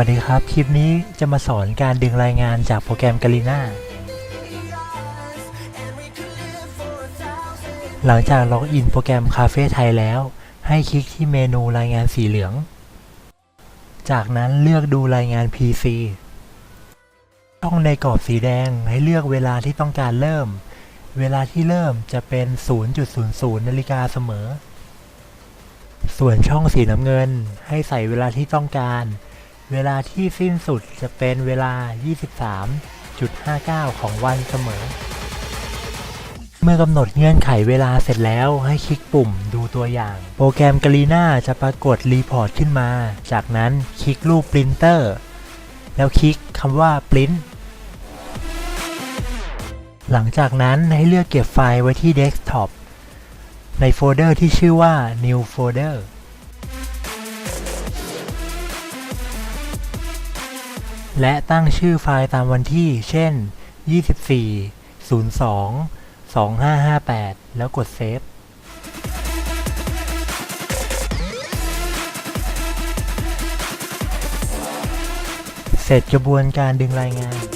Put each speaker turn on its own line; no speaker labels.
วัสดีครับ คลิปนี้จะมาสอนการดึงรายงานจากโปรแกรม g a l i n a หลังจากล็อกอินโปรแกรม Cafe ไทยแล้ว ให้คลิกที่เมนูรายงานสีเหลือง จากนั้นเลือกดูรายงาน PC ช่องในกรอบสีแดงให้เลือกเวลาที่ต้องการเริ่ม เวลาที่เริ่มจะเป็น 0.00นาฬิกาเสมอ ส่วนช่องสีน้ำเงินให้ใส่เวลาที่ต้องการ เวลาที่สิ้นสุดจะเป็นเวลา 23.59 ของวันเสมอ เมื่อกำหนดเงื่อนไขเวลาเสร็จแล้วให้คลิกปุ่มดูตัวอย่าง โปรแกรม g a l i n a จะปรากฏรีพอร์ตขึ้นมา จากนั้นคลิกรูปปรินเตอร์ แล้วคลิกคำว่า Print หลังจากนั้นให้เลือกเก็บไฟล์ไว้ที่ Desktop ในโฟลเดอร์ที่ชื่อว่า New Folder และตั้งชื่อไฟล์ตามวันที่ เช่น 24 02 2558 แล้วกดเซฟเสร็จกระบวนการดึงรายงาน